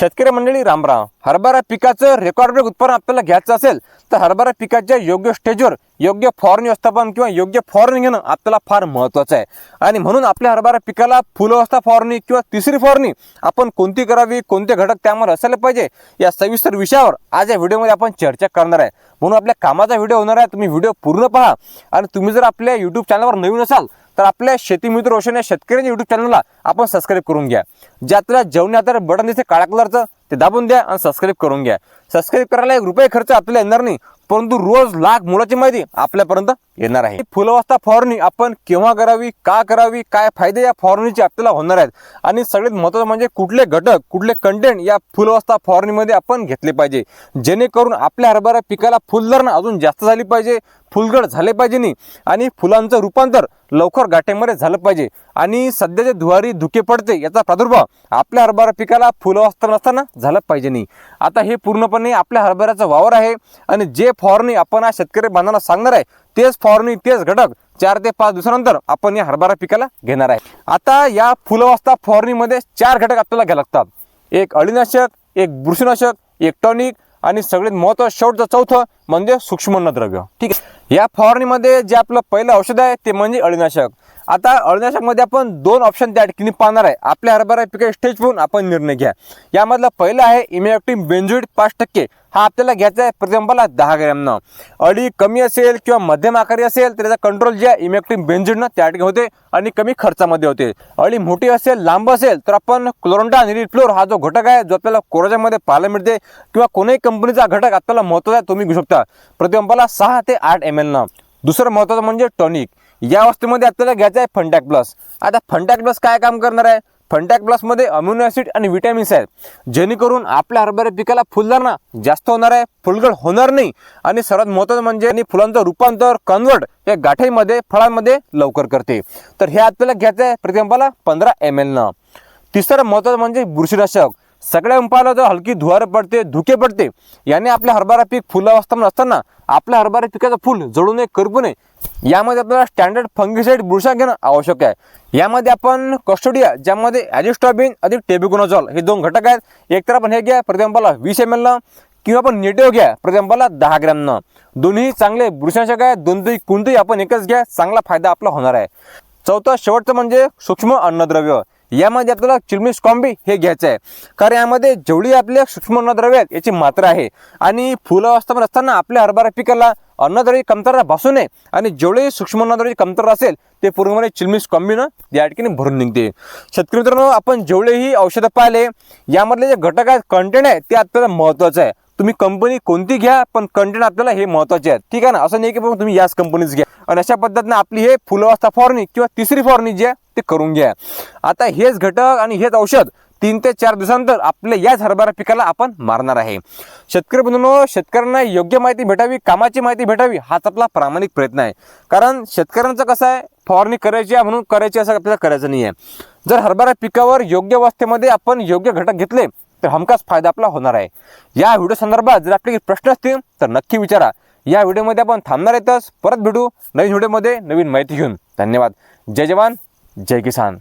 शेतकरी मंडळी रामराम हरभरा पिकाचं रेकॉर्ड ब्रेक उत्पादन आपल्याला घ्यायचं असेल तर हरभरा पिकाच्या योग्य स्टेजवर योग्य फॉरन व्यवस्थापन किंवा योग्य फॉरन घेणं आपल्याला फार महत्त्वाचं आहे. आणि म्हणून आपल्या हरभरा पिकाला फुलअवस्था फॉरनी किंवा तिसरी फॉरनी आपण कोणती करावी कोणते घटक त्यामध्ये असायला पाहिजे या सविस्तर विषयावर आज या व्हिडिओमध्ये आपण चर्चा करणार आहे. म्हणून आपल्या कामाचा व्हिडिओ होणार आहे तुम्ही व्हिडिओ पूर्ण पहा. आणि तुम्ही जर आपल्या यूट्यूब चॅनलवर नवीन असाल तर आपल्या शेती मित्र रोशन या शेतकऱ्यांच्या युट्यूब चॅनलला आपण सबस्क्राईब करून घ्या. जे आपल्याला जेवणे आता बटन दिसते काळ्या कलरचं ते दाबून द्या आणि सबस्क्राईब करून घ्या. सबस्क्राईब करायला एक रुपये खर्च आपल्याला येणार नाही. परंतु रोज लाख मुलाची माहिती आपल्यापर्यंत येणार आहे. फुलवस्था फवारणी आपण केव्हा करावी का करावी काय फायदे या फवारणीचे आपल्याला होणार आहेत. आणि सगळ्यात महत्त्वाचं म्हणजे कुठले घटक कुठले कंटेंट या फुलवस्था फवारणीमध्ये आपण घेतले पाहिजे. जेणेकरून आपल्या हरभरा पिकाला फुलधरणा अजून जास्त झाली पाहिजे फुलगड झाले पाहिजे नाही आणि फुलांचं रूपांतर लवकर गाठ्यामध्ये झालं पाहिजे. आणि सध्याचे धुवारी धुके पडते याचा प्रादुर्भाव आपल्या हरभरा पिकाला फुलवस्था नसताना झालं पाहिजे नाही. आता हे पूर्णपणे आपल्या हरभऱ्याचा वावर आहे आणि जे फवारणी आपण आज शेतकरी बांधवांना सांगणार आहे तेच फवारणी तेच घटक चार ते पाच दिवसानंतर आपण या हरभरा पिकाला घेणार आहे. आता या फुलवस्था फवारणीमध्ये चार घटक आपल्याला घ्यावे लागतात. एक अळीनाशक एक बुरशीनाशक एक टॉनिक आणि सगळ्यात महत्त्वाचं शेवटचं चौथं म्हणजे सूक्ष्मन्नद्रव्य. ठीक आहे. या फवारणीमध्ये जे आपलं पहिलं औषध आहे ते म्हणजे अळीनाशक. आता अळीनाशकमध्ये आपण दोन ऑप्शन त्या ठिकाणी पाहणार आहे. आपल्या हरभरा पिके स्टेज पाहून आपण निर्णय घ्या. यामधला पहिला आहे इमॅक्टिव्ह बेंझोइड पाच टक्के. हा आपल्याला घ्यायचा आहे प्रतिबंबाला दहा ग्रॅमनं. अळी कमी असेल किंवा मध्यम आकारी असेल तर त्याचा कंट्रोल जे आहे इमॅक्टिव्ह बेंझोइडनं त्या ठिकाणी होते आणि कमी खर्चामध्ये होते. अळी मोठी असेल लांब असेल तर आपण क्लोरोंडा फ्लोर हा जो घटक आहे जो आपल्याला कोरोजामध्ये पाहायला मिळते किंवा कोणत्याही कंपनीचा घटक आपल्याला महत्त्वाचा आहे तुम्ही घेऊ शकता. प्रतिबंबाला सहा ते आठ एम एलनं दुसरं महत्त्वाचं म्हणजे टॉनिक या वस्तूमध्ये आपल्याला घ्यायचं आहे फंटॅक प्लस आता फंटॅक प्लस काय काम करणार आहे? फंटॅक प्लसमध्ये अम्युनो ॲसिड आणि विटॅमिन्स आहेत. जेणेकरून आपल्या हरभऱ्या पिकाला फुलधारणा जास्त होणार आहे फुलगड होणार नाही. आणि सर्वात महत्त्वाचं म्हणजे आणि फुलांचं रूपांतर कन्वर्ट या गाठीमध्ये फळांमध्ये लवकर करते. तर हे आपल्याला घ्यायचं आहे प्रतिबंबाला पंधरा एम एलनं तिसरं महत्त्वाचं म्हणजे बुरशीनाशक. सगळ्या उंपाला जर हलकी धुवार पडते धुके पडते. याने आपल्या हरभरा पीक फुलावस्था असताना आपल्या हरभरा पिकाचं फुल जळू नये करपू नये. यामध्ये आपल्याला स्टँडर्ड फंगिसाईड बुरशा घेणं आवश्यक आहे. यामध्ये आपण कस्टोडिया ज्यामध्ये ॲजिस्टॉबिन अधिक टेबिकोनॉझॉल हे दोन घटक आहेत. एक तर आपण हे घ्या प्रतिबंबाला वीस एम एलनं किंवा आपण नेटिव्ह घ्या प्रतिबंबाला दहा ग्रॅमनं दोन्ही चांगले बुरशांशक आहेत दोनही कोणतंही आपण एकच घ्या चांगला फायदा आपला होणार आहे. चौथं शेवटचं म्हणजे सूक्ष्म अन्नद्रव्य. यामध्ये आपल्याला चिलमिस कॉम्बी हे घ्यायचं आहे. कारण यामध्ये जेवढी आपल्या सूक्ष्म अन्नद्रव्य आहेत याची मात्रा आहे. आणि फुलं अवस्थामध्ये असताना आपल्या हरभरा पिकाला अन्नद्रव्य कमतरता भासू नये. आणि जेवढे सूक्ष्म अन्नद्रव्य कमतरता असेल ते पूर्णपणे चिलमिस कॉम्बीनं या ठिकाणी भरून निघते. शेतकरी मित्रांनो आपण जेवढेही औषधं पाहिले यामधले जे घटक आहेत कंटेंट आहे ते आपल्याला महत्त्वाचं आहे. तुम्ही कंपनी कोणती घ्या पण कंटेंट आपल्याला हे महत्त्वाचे आहे ठीक आहे ना? असं नाही की तुम्ही याच कंपनीच घ्या. आणि अशा पद्धतीने आपली हे फुलवस्था फवारणी किंवा तिसरी फवारणी जी आहे ते करून घ्या. आता हेच घटक आणि हेच औषध तीन ते चार दिवसानंतर आपल्या याच हरभरा पिकाला आपण मारणार आहे. शेतकरी बंधूंनो शेतकऱ्यांना योग्य माहिती भेटावी कामाची माहिती भेटावी हाच आपला प्रामाणिक प्रयत्न आहे. कारण शेतकऱ्यांचं कसं आहे फवारणी करायची आहे म्हणून करायची असं आपल्याला करायचं नाही आहे जर हरभरा पिकावर योग्य अवस्थेमध्ये आपण योग्य घटक घेतले तर हमखास फायदा आपला होणार आहे. या व्हिडिओ संदर्भात जर आपले प्रश्न असतील तर नक्की विचारा. या व्हिडिओमध्ये आपण थांबणार येतच परत भेटू नवीन व्हिडिओमध्ये नवीन माहिती घेऊन. धन्यवाद. जय जवान जय किसान.